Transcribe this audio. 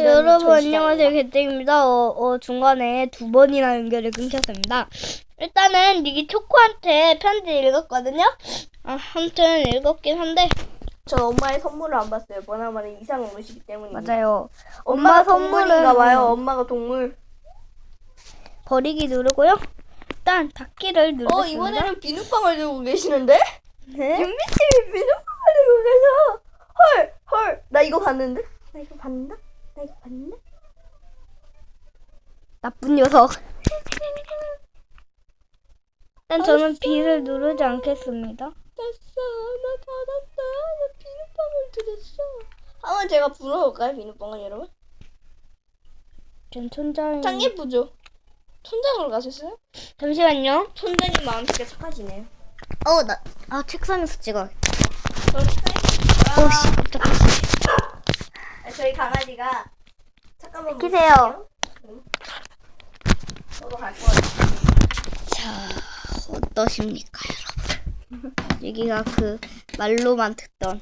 네, 여러분 안녕하세요 개땡입니다. 어, 어, 중간에 두 번이나 연결이 끊겼습니다. 일단은 니기 초코한테 편지 읽었거든요. 아, 아무튼 읽었긴 한데 저 엄마의 선물을 안 봤어요. 머나마는 이상한 옷이기 때문입니다. 맞아요. 엄마 선물은 동물인가 봐요. 엄마가 동물. 버리기 누르고요. 일단 닫기를 누르겠습니다. 어 이번에는 비눗방울 들고 계시는데? 네. 윤미님이 비눗방울 들고 계셔. 헐, 헐. 나 이거 봤는데? 나 이거 봤나? 나 이거 봤나? 나쁜 녀석. 일단 저는 B를 누르지 않겠습니다. 됐어. 나 받았다. 나 비눗방울 들었어. 한번 제가 불어볼까요, 비눗방울 여러분? 전 촌장. 짱 예쁘죠? 천장으로 가셨어요? 잠시만요. 천장님 마음 되게 착하시네요. 어, 나, 아, 책상에서 찍어. 그럼 오, 씨, 깜짝이야. 아, 저희 강아지가 잠깐만 키세요. 응. 저도 갈 거예요. 자, 어떠십니까, 여러분? 여기가 그 말로만 듣던